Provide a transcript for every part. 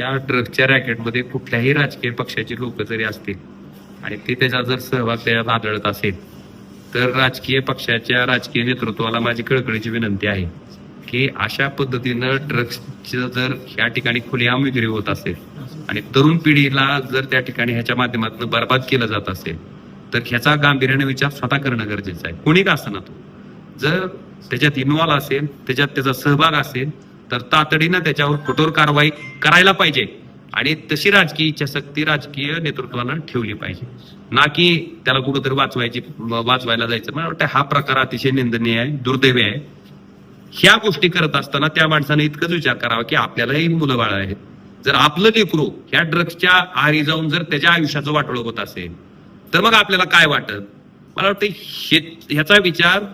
त्या ड्रग्सच्या रॅकेटमध्ये कुठल्याही राजकीय पक्षाची लोक जरी असतील आणि ते त्याचा जर सहभाग त्याच्यात आढळत असेल तर राजकीय पक्षाच्या राजकीय नेतृत्वाला माझी कळकळीची विनंती आहे की अशा पद्धतीनं ड्रग्सचं जर ह्या ठिकाणी खुलेआम विक्री होत असेल आणि तरुण पिढीला जर त्या ठिकाणी ह्याच्या माध्यमातून बर्बाद केलं जात असेल तर ह्याचा गांभीर्याने विचार स्वतः करणं गरजेचं आहे. कोणी का असताना तो जर त्याच्यात इन्व्हॉल्व असेल त्याच्यात त्याचा सहभाग असेल तर तातडीनं त्याच्यावर कठोर कारवाई करायला पाहिजे. आणि तशी राजकीय इच्छाशक्ती राजकीय नेतृत्वानं ठेवली पाहिजे. ना की त्याला कुठंतरी वाचवायची वाचवायला जायचं. मला वाटतं हा प्रकार अतिशय निंदनीय आहे दुर्दैवी आहे. ह्या गोष्टी करत असताना त्या माणसाने इतकंच विचार करावा की आपल्यालाही मुलं बाळ आहेत. जर आपलं लेकरू ह्या ड्रग्सच्या आहारी जाऊन जर त्याच्या आयुष्याचं वाटोळ होत असेल तर मग आपल्याला काय वाटत? मला वाटतं हे ह्याचा विचार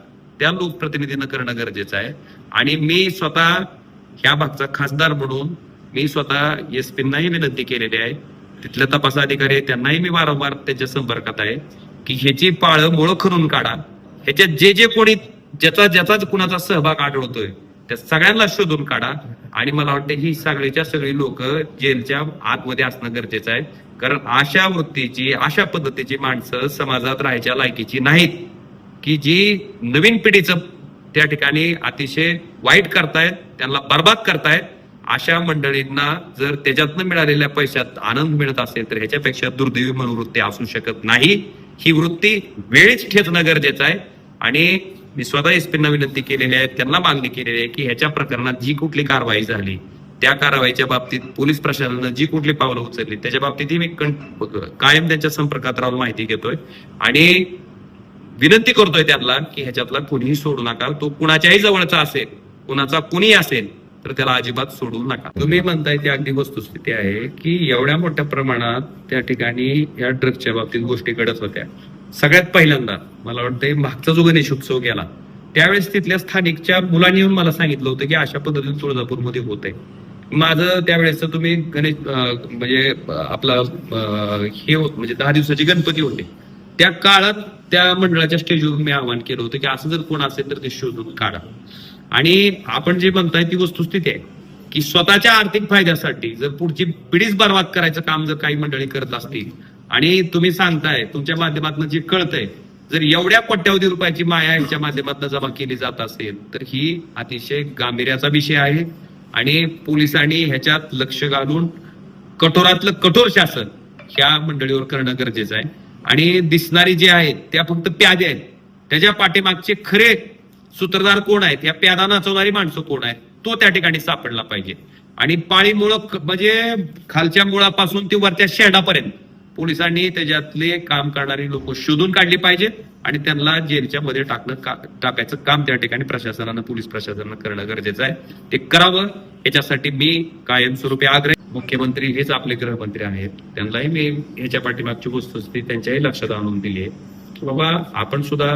त्या लोकप्रतिनिधीनं करणं गरजेचं आहे. आणि मी स्वतः ह्या भागचा खासदार म्हणून मी स्वतः एस पींनाही विनंती केलेली आहे. तिथले तपास अधिकारी आहेत, त्यांनाही मी वारंवार त्यांच्या संपर्कात आहे की ह्याची पाळं मुळं खणून काढा. ह्याच्यात जे जे कोणी ज्याचा ज्याचा कुणाचा सहभाग आढळतोय त्या सगळ्यांना शोधून काढा. आणि मला वाटतं ही सगळीच्या सगळी लोक जेलच्या आतमध्ये असणं गरजेचं आहे. कारण अशा वृत्तीची अशा पद्धतीची माणसं समाजात राहायच्या लायकीची नाहीत. की जी नवीन पिढीचं त्या ठिकाणी अतिशय वाईट करतायत त्यांना बर्बाद करतायत. अशा मंडळींना जर त्याच्यातनं मिळालेल्या पैशात आनंद मिळत असेल तर ह्याच्यापेक्षा दुर्दैवी मनोवृत्ती असू शकत नाही. ही वृत्ती वेळीच ठेचणं गरजेचं आहे. आणि मी स्वतः एसपींना विनंती केलेली आहे त्यांना मागणी केलेली आहे की ह्याच्या प्रकरणात जी कुठली कारवाई झाली त्या कारवाईच्या बाबतीत पोलीस प्रशासनानं जी कुठली पावलं उचलली त्याच्या बाबतीतही मी कायम त्यांच्या संपर्कात राहून माहिती घेतोय. आणि विनंती करतोय त्यांना की ह्याच्यातला कुणीही सोडू नका. तो कुणाच्याही जवळचा असेल कुणाचा कुणी असेल तर त्याला अजिबात सोडू नका. तुम्ही म्हणताय ती अगदी वस्तुस्थिती आहे की एवढ्या मोठ्या प्रमाणात त्या ठिकाणी या ड्रग्सच्या बाबतीत गोष्टी घडत होत्या. सगळ्यात पहिल्यांदा मला वाटतंय मागचा जो गणेश उत्सव गेला त्यावेळेस तिथल्या स्थानिकच्या मुलांनी येऊन मला सांगितलं होतं की अशा पद्धतीने तुळजापूरमध्ये होत आहे माझं त्यावेळेस तुम्ही गणेश म्हणजे आपला हे होत म्हणजे दहा दिवसाची गणपती होते. त्या काळात त्या मंडळाच्या स्टेजवर मी आवाहन केलं होतं की असं जर कोण असेल तर ते शोधून काढा. आणि आपण जे म्हणताय ती वस्तुस्थिती आहे की स्वतःच्या आर्थिक फायद्यासाठी जर पुढची पिढीच बर्बाद करायचं काम जर काही मंडळी करत असतील आणि तुम्ही सांगताय तुमच्या माध्यमातून जे कळतंय जर एवढ्या कोट्यावधी रुपयाची माया यांच्या माध्यमातून जमा केली जात असेल तर ही अतिशय गांभीर्याचा विषय आहे. आणि पोलिसांनी ह्याच्यात लक्ष घालून कठोरातलं कठोर शासन ह्या मंडळीवर करणं गरजेचं आहे. आणि दिसणारी जे आहेत त्या फक्त प्यादे आहेत. त्याच्या पाठीमागचे खरे सूत्रधार कोण आहेत? या प्यादा नाचवणारी माणसं कोण आहेत? तो त्या ठिकाणी सापडला पाहिजे. आणि पाणी मुळं म्हणजे खालच्या मुळापासून ते वरच्या शेडापर्यंत पोलिसांनी त्याच्यातले काम करणारी लोक शोधून काढली पाहिजेत आणि त्यांना जेलच्या मध्ये टाकणं का- टाकायचं काम त्या ठिकाणी प्रशासनानं पोलीस प्रशासनानं करणं गरजेचं आहे. ते करावं. याच्यासाठी मी कायमस्वरूपी आग्रह मुख्यमंत्री हेच आपले गृहमंत्री आहेत. त्यांनाही मी ह्याच्या पाठीमागची वस्तुस्थिती त्यांच्याही लक्षात आणून दिली आहे की बाबा आपण सुद्धा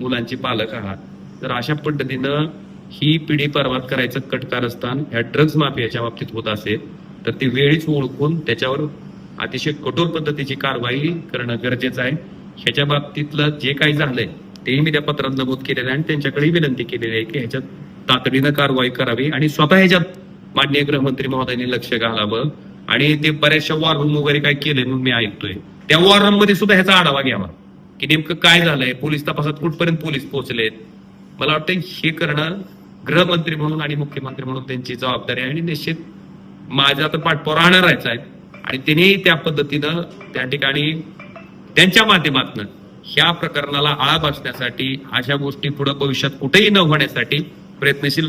मुलांची पालक आहात. तर अशा पद्धतीनं ही पिढी पर्वात करायचं कटकारस्थान ह्या ड्रग्ज माफियाच्या बाबतीत होत असेल तर ती वेळीच ओळखून त्याच्यावर अतिशय कठोर पद्धतीची कारवाई करणं गरजेचं आहे. ह्याच्या बाबतीतलं जे काही झालंय तेही मी त्या पत्रात नमूद केलेलं आहे आणि त्यांच्याकडे विनंती केलेली आहे की ह्याच्यात तातडीनं कारवाई करावी आणि स्वतः ह्याच्यात माननीय गृहमंत्री महोदयांनी लक्ष घालावं. आणि ते बऱ्याचशा वॉर रूम वगैरे काय केलंय म्हणून मी ऐकतोय. त्या वॉर रूममध्ये सुद्धा ह्याचा आढावा घ्यावा. की नेमकं काय झालंय? पोलीस तपासात कुठपर्यंत पोलीस पोहोचलेत? मला वाटतं हे करणं गृहमंत्री म्हणून आणि मुख्यमंत्री म्हणून त्यांची जबाबदारी आहे आणि निश्चित माझ्या तर पाठपुरा राहणारच आहे आणि त्यांनी त्या पद्धतीनं त्या ठिकाणी त्यांच्या माध्यमातून ह्या प्रकरणाला आळा बसण्यासाठी अशा गोष्टी पुढे भविष्यात कुठेही न होण्यासाठी प्रयत्नशील